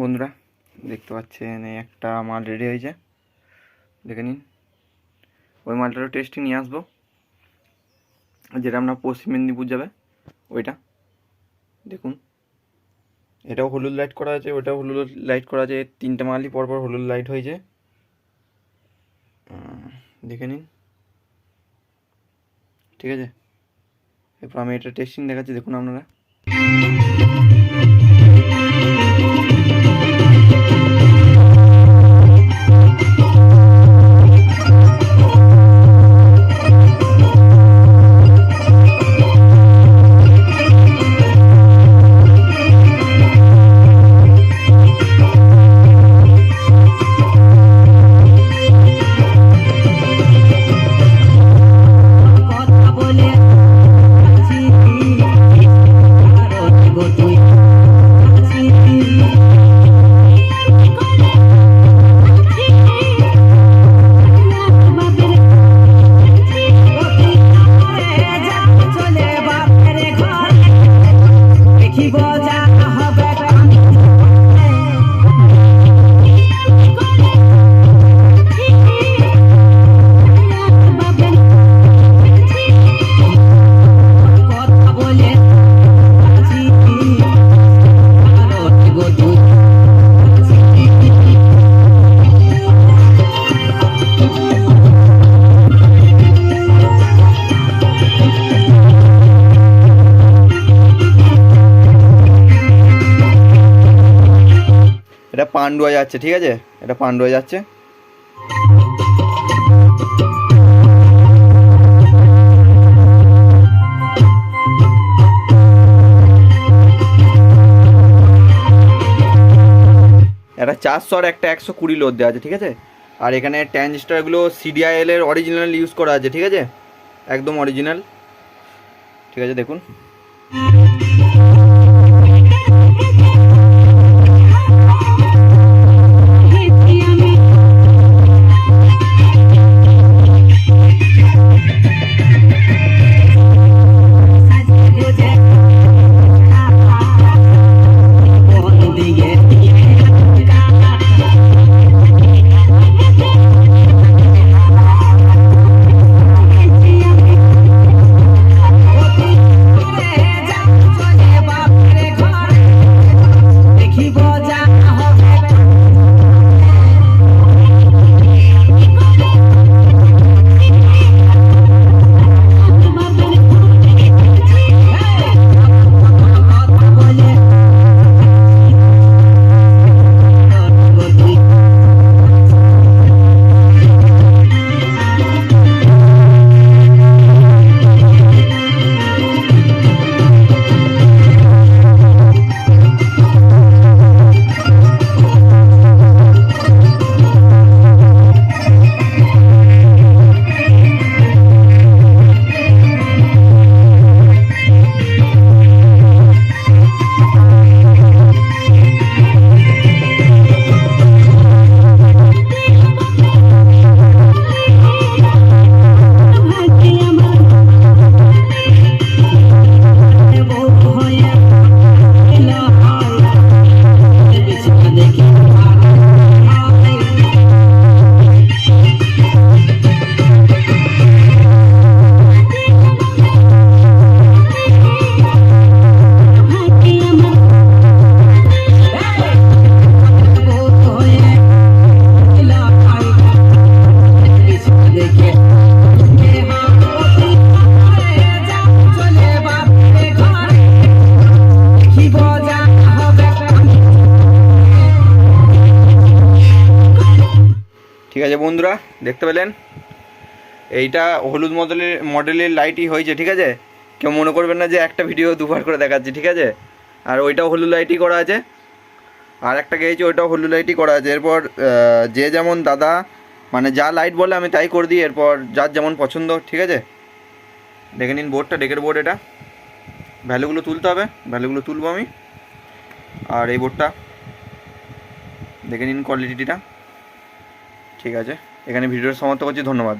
বন্ধুরা, দেখতে পাচ্ছেন এই একটা মাল রেডি হয়েছে। দেখে নিন। ওই মালটারও টেস্টিং নিয়ে আসব। যেটা আপনার পশ্চিম মেদিনীপুর যাবে, ওইটা। দেখুন। এটাও হলুদ লাইট করা আছে ওটাও হলুদ লাইট করা আছে। তিনটে মালই পরপর হলুদ লাইট হয়েছে। দেখে নিন। ঠিক আছে? এরপর আমি এটা টেস্টিং দেখাচ্ছি, দেখুন আপনারা। পান্ডুয়া যাচ্ছে, ঠিক আছে? এটা পান্ডুয়া যাচ্ছে। একটা চারশো আর একটা একশো কুড়ি লোড দেওয়া আছে, ঠিক আছে? আর এখানে ট্যানজিস্টারগুলো সিডিআইএল এর অরিজিনাল ইউজ করা আছে, ঠিক আছে? একদম অরিজিনাল ঠিক আছে, দেখুন। আছে বন্ধুরা, দেখতে পেলেন? এইটা হলুদ মডেলের মডেলের লাইটই হয়েছে, ঠিক আছে? কেউ মনে করবেন না যে একটা ভিডিও দুবার করে দেখাচ্ছি, ঠিক আছে? আর ওইটাও হলুদ লাইটই করা আছে। আর একটা গেয়েছি, ওইটাও হলুদ লাইটই করা আছে। এরপর যে যেমন দাদা মানে যা লাইট বলে আমি তাই করে দিই, এরপর যার যেমন পছন্দ, ঠিক আছে? দেখে নিন বোর্ডটা ডেকের বোর্ড এটা। ভ্যালুগুলো তুলতে হবে ভ্যালুগুলো তুলবো আমি। আর এই বোর্ডটা দেখে নিন কোয়ালিটিটা ঠিক আছে। এখানে ভিডিওটা সমাপ্ত করছি ধন্যবাদ।